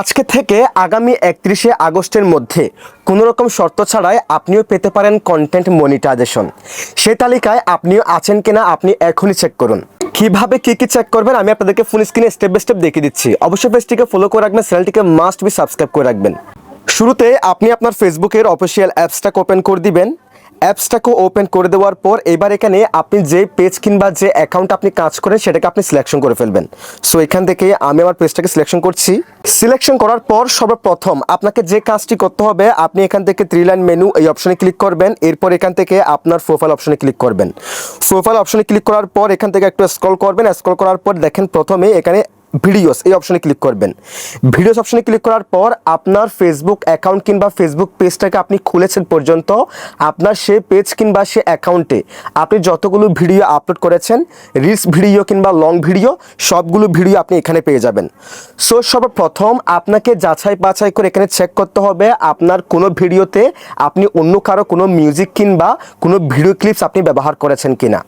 আজকে থেকে আগামী একত্রিশে আগস্টের মধ্যে কোনো রকম শর্ত ছাড়াই আপনিও পেতে পারেন কন্টেন্ট মনিটাইজেশন সে তালিকায় আপনিও আছেন কিনা আপনি এখনই চেক করুন। কীভাবে কি কি চেক করবেন আমি আপনাদেরকে ফুল স্ক্রিনে স্টেপ বাই স্টেপ দেখিয়ে দিচ্ছি। অবশ্যই পেজটিকে ফলো করে রাখবেন চ্যানেলটিকে মাস্ট বি সাবস্ক্রাইব করে রাখবেন। শুরুতে আপনি আপনার ফেসবুকের অফিসিয়াল অ্যাপসটাকে ওপেন করে দিবেন। অ্যাপসটাকে ওপেন করে দেওয়ার পর এবার এখানে আপনি যে পেজ কিংবা যে অ্যাকাউন্ট আপনি কাজ করেন সেটাকে আপনি সিলেকশন করে ফেলবেন। সো এখান থেকে আমি আমার পেজটাকে সিলেকশন করছি। সিলেকশন করার পর সর্বপ্রথম আপনাকে যে কাজটি করতে হবে, আপনি এখান থেকে থ্রি লাইন মেনু এই অপশনে ক্লিক করবেন। এরপর এখান থেকে আপনার প্রোফাইল অপশনে ক্লিক করবেন। প্রোফাইল অপশনে ক্লিক করার পর এখান থেকে একটু স্ক্রল করবেন। স্ক্রল করার পর দেখেন প্রথমে এখানে ভিডিওস, এই অপশনে ক্লিক করবেন। ভিডিওস অপশনে ক্লিক করার পর আপনার ফেসবুক অ্যাকাউন্ট কিংবা ফেসবুক পেজটাকে আপনি খুলেছেন পর্যন্ত, আপনার সে পেজ কিংবা সে অ্যাকাউন্টে আপনি যতগুলো ভিডিও আপলোড করেছেন রিলস ভিডিও কিংবা লং ভিডিও সবগুলো ভিডিও আপনি এখানে পেয়ে যাবেন। সো সর্বপ্রথম আপনাকে যাচাই বাছাই করে এখানে চেক করতে হবে, আপনার কোনো ভিডিওতে আপনি অন্য কারও কোনো মিউজিক কিংবা কোনো ভিডিও ক্লিপস আপনি ব্যবহার করেছেন কিনা।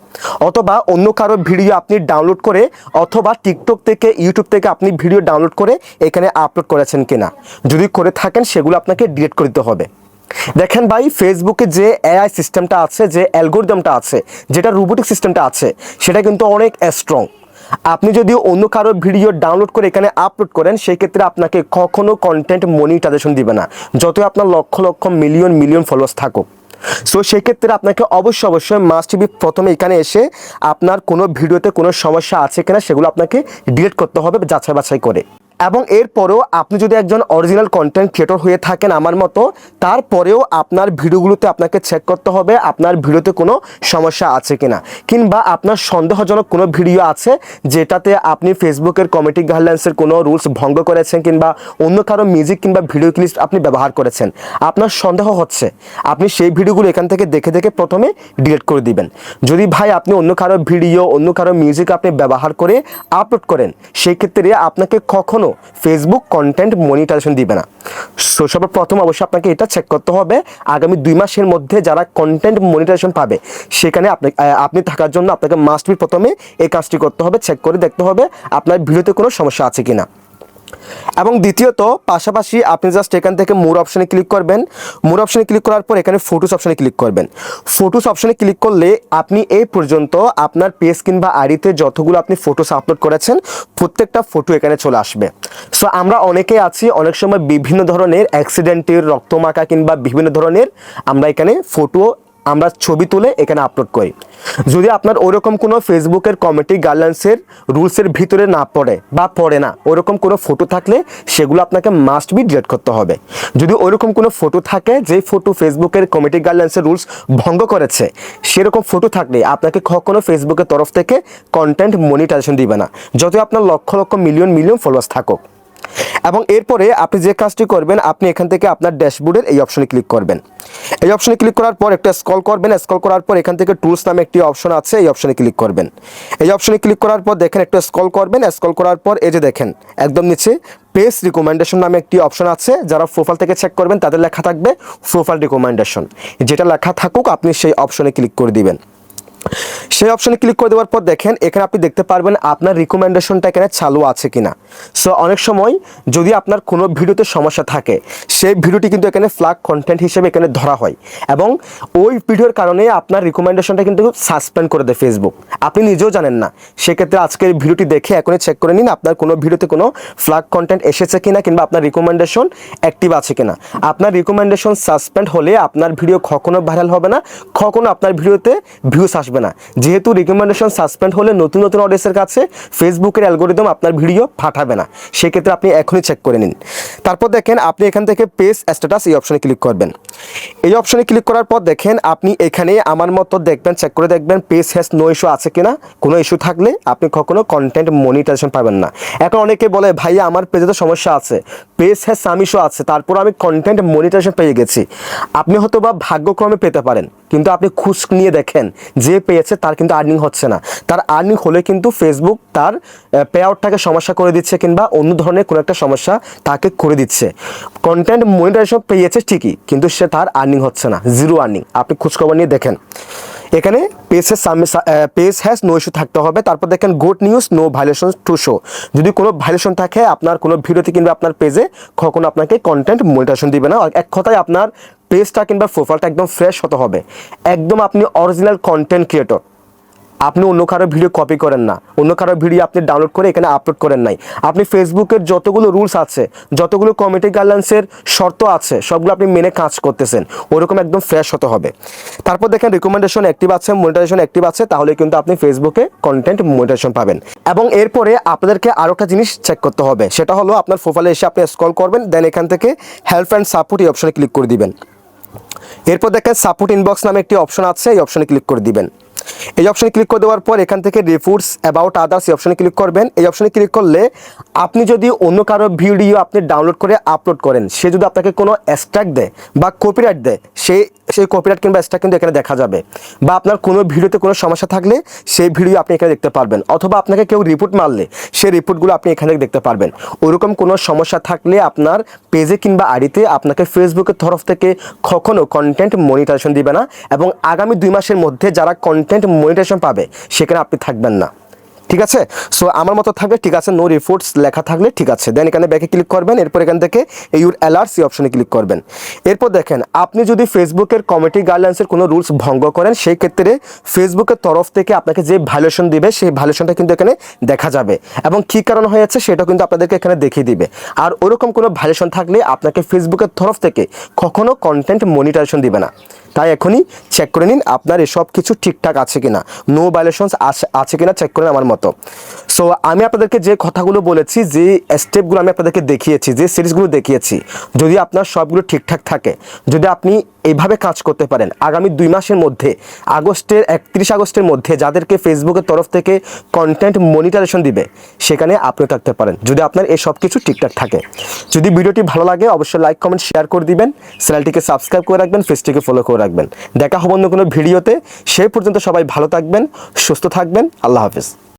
অথবা অন্য কারও ভিডিও আপনি ডাউনলোড করে অথবা টিকটক থেকে ইউটিউব থেকে আপনি ভিডিও ডাউনলোড করে এখানে আপলোড করেছেন কিনা। যদি করে থাকেন, সেগুলো আপনাকে ডিলিট করে দিতে হবে। দেখেন ভাই ফেসবুকে যে এআই সিস্টেমটা আছে, যে অ্যালগোরিদমটা আছে, যেটা রোবোটিক সিস্টেমটা আছে, সেটা কিন্তু অনেক স্ট্রং আপনি যদি অন্য কারও ভিডিও ডাউনলোড করে এখানে আপলোড করেন সেই ক্ষেত্রে আপনাকে কখনো কন্টেন্ট মনিটাইজেশন দিবে না। যতই আপনার lakh lakh million million followers থাকুক। সো সেক্ষেত্রে আপনাকে অবশ্যই অবশ্যই মাস্ট বি প্রথমে এখানে এসে আপনার কোনো ভিডিওতে কোনো সমস্যা আছে কিনা সেগুলো আপনাকে ডিলিট করতে হবে যাচাই বাছাই করে। এবং এরপরেও আপনি যদি একজন অরিজিনাল কন্টেন্ট ক্রিয়েটর হয়ে থাকেন আমার মতো, তারপরেও আপনার ভিডিওগুলোতে আপনাকে চেক করতে হবে, আপনার ভিডিওতে কোনো সমস্যা আছে কিনা। কিংবা আপনার সন্দেহজনক কোনো ভিডিও আছে যেটাতে আপনি ফেসবুকের কমিটি গাইডলাইন্সের কোনো রুলস ভঙ্গ করেছেন কিংবা অন্য কারও মিউজিক কিংবা ভিডিও ক্লিপ আপনি ব্যবহার করেছেন। আপনার সন্দেহ হচ্ছে, আপনি সেই ভিডিওগুলো এখান থেকে দেখে দেখে প্রথমে ডিলিট করে দিবেন। যদি ভাই আপনি অন্য কারও ভিডিও অন্য কারও মিউজিক আপনি ব্যবহার করে আপলোড করেন, সেই ক্ষেত্রে আপনাকে কখনো ফেসবুক কন্টেন্ট মনিটাইজেশন দিবে না। সো সবার প্রথম অবশ্যই আপনাকে এটা চেক করতে হবে, আগামী দুই মাসের মধ্যে যারা কন্টেন্ট মনিটাইজেশন পাবে, সেখানে আপনি আপনি থাকার জন্য আপনাকে মাস্ট বি প্রথমে এই কাজটি করতে হবে চেক করে দেখতে হবে আপনার ভিডিওতে কোনো সমস্যা আছে কিনা। এবং দ্বিতীয়ত, পাশাপাশি আপনি জাস্ট এখান থেকে মোর অপশনে ক্লিক করবেন। মোর অপশনে ক্লিক করার পর এখানে ফটোস অপশনে ক্লিক করবেন। ফটোস অপশনে ক্লিক করলে আপনি এই পর্যন্ত আপনার পেজ কিংবা আইডিতে যতগুলো আপনি ফটোস আপলোড করেছেন, প্রত্যেকটা ফটো এখানে চলে আসবে। সো আমরা অনেকেই আছি, অনেক সময় বিভিন্ন ধরনের অ্যাক্সিডেন্টের রক্তমাখা কিংবা বিভিন্ন ধরনের আমরা এখানে ফটো আমরা ছবি তুলে এখানে আপলোড করি। যদি আপনার ওরকম কোনো ফেসবুকের কমিটি গাইডলাইন্সের রুলসের ভিতরে না পড়ে বা পড়ে না ওরকম কোনো ফটো থাকলে সেগুলো আপনাকে মাস্ট বি ডিলিট করতে হবে। যদি ওরকম কোনো ফটো থাকে যে ফটো ফেসবুকের কমিটি গাইডলাইন্সের রুলস ভঙ্গ করেছে, সেরকম ফটো থাকলে আপনাকে কখনো ফেসবুকের তরফ থেকে কন্টেন্ট মনিটাইজেশন দিবে না। যতই আপনার lakh lakh million million followers থাকুক। এবং এরপরে আপনি যে কাজটি করবেন, আপনি এখান থেকে আপনার ড্যাশবোর্ডের এই অপশনে ক্লিক করবেন। এই অপশনে ক্লিক করার পর একটা স্কল করবেন। স্কল করার পর এখান থেকে টুলস নামে একটি অপশন আছে, এই অপশনে ক্লিক করবেন। এই অপশনে ক্লিক করার পর দেখেন একটা স্ক্রল করবেন। স্ক্রল করার পর এই যে দেখেন, একদম নিচে পেজ রিকমেন্ডেশন নামে একটি অপশন আছে, যারা প্রোফাইল থেকে চেক করবেন, তাদের লেখা থাকবে প্রোফাইল রিকমেন্ডেশন যেটা লেখা থাকুক, আপনি সেই অপশনে ক্লিক করে দিবেন। সেই অপশনে ক্লিক করে দেওয়ার পর দেখেন, এখানে আপনি দেখতে পারবেন আপনার রিকমেন্ডেশনটা এখানে চালু আছে কিনা। সো অনেক সময় যদি আপনার কোনো ভিডিওতে সমস্যা থাকে, সেই ভিডিওটি কিন্তু এখানে ফ্ল্যাগ কন্টেন্ট হিসেবে এখানে ধরা হয় এবং ওই ভিডিওর কারণে আপনার রিকমেন্ডেশনটা কিন্তু সাসপেন্ড করে দেয় ফেসবুক আপনি নিজেও জানেন না। সেক্ষেত্রে আজকের ভিডিওটি দেখে এখনই চেক করে নিন আপনার কোনো ভিডিওতে কোনো ফ্ল্যাগ কন্টেন্ট এসেছে কিনা কিংবা আপনার রিকমেন্ডেশন অ্যাক্টিভ আছে কিনা। আপনার রিকমেন্ডেশন সাসপেন্ড হলে আপনার ভিডিও কখনো ভাইরাল হবে না, কখনো আপনার ভিডিওতে ভিউস আসবে না। যেহেতু রিকমেন্ডেশন সাসপেন্ড হলে নতুন নতুন অডিয়েন্সের কাছে ফেসবুকের অ্যালগোরিদম আপনার ভিডিও পাঠাবে না। সেক্ষেত্রে আপনি এখনই চেক করে নিন। তারপর দেখেন, আপনি এখান থেকে পেজ স্ট্যাটাস এই অপশনে ক্লিক করবেন। এই অপশনে ক্লিক করার পর দেখেন, আপনি এখানে আমার মতো দেখবেন চেক করে দেখবেন পেজ হ্যাজ নো ইস্যু আছে কিনা? কোনো ইস্যু থাকলে আপনি কখনো কন্টেন্ট মনিটাইজেশন পাবেন না। এখন অনেকে বলে, ভাইয়া, আমার পেজে তো সমস্যা আছে। পেজ হ্যাস সাম ইস্যু আছে, তারপর আমি কন্টেন্ট মনিটাইজেশন পেয়ে গেছি। আপনি হয়তো বা ভাগ্যক্রমে পেতে পারেন, কিন্তু আপনি খুশ নিয়ে দেখেন যে পেয়েছে, তার কিন্তু আর্নিং হচ্ছে না। তার আর্নিং হলে কিন্তু ফেসবুক তার পে আউটটাকে সমস্যা করে দিচ্ছে কিংবা অন্য ধরনের কোনো একটা সমস্যা তাকে করে দিচ্ছে। কন্টেন্ট মনিটাইজেশন পেয়েছে ঠিকই, কিন্তু সে তার আর্নিং হচ্ছে না জিরো আর্নিং আপনি খোঁজখবর নিয়ে দেখেন। এখানে পেজের সামনে পেজ হ্যাজ নো ইস্যু থাকতে হবে। তারপর দেখেন good news no violation to show যদি কোনো ভাইলেশন থাকে, আপনার কোনো ভিডিওতে কিংবা আপনার পেজে কখনো আপনাকে কন্টেন্ট মনিটেশন দিবে না। এক কথায় আপনার পেজটা কিংবা প্রোফাইলটা একদম ফ্রেশ হতে হবে। একদম আপনি অরিজিনাল কন্টেন্ট ক্রিয়েটর আপনি অন্য কারও ভিডিও কপি করেন না। অন্য কারও ভিডিও আপনি ডাউনলোড করে এখানে আপলোড করেন নাই। আপনি ফেসবুকের যতগুলো রুলস আছে, যতগুলো কমিটি গাইডলাইন্সের শর্ত আছে, সবগুলো আপনি মেনে কাজ করতেছেন। ওরকম একদম ফ্রেশ হতে হবে। তারপর দেখেন রিকমেন্ডেশন অ্যাক্টিভ আছে মনিটাইজেশন অ্যাক্টিভ আছে, তাহলে কিন্তু আপনি ফেসবুকে কন্টেন্ট মনিটাইজেশন পাবেন। এবং এরপরে আপনাদেরকে আরও একটা জিনিস চেক করতে হবে। সেটা হলো আপনার প্রোফাইলে এসে আপনি স্ক্রল করবেন দেন এখান থেকে হেল্প অ্যান্ড সাপোর্ট এই অপশানে ক্লিক করে দিবেন। এরপর দেখেন সাপোর্ট ইনবক্স নামে একটি অপশন আছে, এই অপশনে ক্লিক করে দিবেন। এই অপশনে ক্লিক করে দেওয়ার পর এখান থেকে রিপোর্টস অ্যাবাউট আদার্স এই অপশনে ক্লিক করবেন। এই অপশনে ক্লিক করলে আপনি যদি অন্য কারও ভিডিও আপনি ডাউনলোড করে আপলোড করেন, সে যদি আপনাকে কোনো অ্যাস্ট্রাক্ট দেয় বা কপিরাইট দেয় সেই সেই কপিরাইট কিংবা এক্সট্রা কিন্তু এখানে দেখা যাবে। বা আপনার কোনো ভিডিওতে কোনো সমস্যা থাকলে সেই ভিডিও আপনি এখানে দেখতে পারবেন। অথবা আপনাকে কেউ রিপোর্ট মারলে সেই রিপোর্টগুলো আপনি এখানে দেখতে পারবেন। ওরকম কোনো সমস্যা থাকলে আপনার পেজে কিংবা আইডিতে আপনাকে ফেসবুকের তরফ থেকে কখনো কন্টেন্ট মনিটাইজেশন দিবে না। এবং আগামী দুই মাসের মধ্যে যারা কন্টেন্ট মনিটাইজেশন পাবে, সেখানে আপনি থাকবেন না। ঠিক আছে? সো আমার মতো থাকবে ঠিক আছে নো রিপোর্টস লেখা থাকলে ঠিক আছে। দেন এখানে ব্যাকে ক্লিক করবেন, এরপর এখান থেকে এই ইউর অ্যালার্টস এই অপশনে ক্লিক করবেন। এরপর দেখেন, আপনি যদি ফেসবুকের কমিটি গাইডলাইন্সের কোনো রুলস ভঙ্গ করেন, সেই ক্ষেত্রে ফেসবুকের তরফ থেকে আপনাকে যে ভ্যালুয়েশন দিবে, সেই ভ্যালুয়েশনটা কিন্তু এখানে দেখা যাবে। এবং কী কারণ হয়েছে, সেটা কিন্তু আপনাদেরকে এখানে দেখিয়ে দিবে। আর ওরকম কোনো ভ্যালুয়েশন থাকলে আপনাকে ফেসবুকের তরফ থেকে কখনো কন্টেন্ট মনিটাইজেশন দিবে না। তাই এখনই চেক করে নিন আপনার এসব কিছু ঠিকঠাক আছে কিনা। নো ভাইলেশনস আছে কিনা চেক করেন আমার মতো। সো আমি আপনাদেরকে যে কথাগুলো বলেছি, যে স্টেপগুলো আমি আপনাদেরকে দেখিয়েছি, যে সিরিজগুলো দেখিয়েছি, যদি আপনার সবগুলো ঠিকঠাক থাকে, যদি আপনি এইভাবে কাজ করতে পারেন, আগামী দুই মাসের মধ্যে, আগস্টের, একত্রিশ আগস্টের মধ্যে যাদেরকে ফেসবুকের তরফ থেকে কন্টেন্ট মনিটারেশন দিবে, সেখানে আপনিও থাকতে পারেন, যদি আপনার এই সব কিছু ঠিকঠাক থাকে। যদি ভিডিওটি ভালো লাগে, অবশ্যই লাইক কমেন্ট শেয়ার করে দিবেন চ্যানেলটিকে সাবস্ক্রাইব করে রাখবেন ফেসটিকে ফলো করে রাখবেন দেখা হব অন্য কোনো ভিডিওতে। সেই পর্যন্ত সবাই ভালো থাকবেন, সুস্থ থাকবেন। আল্লাহ হাফিজ।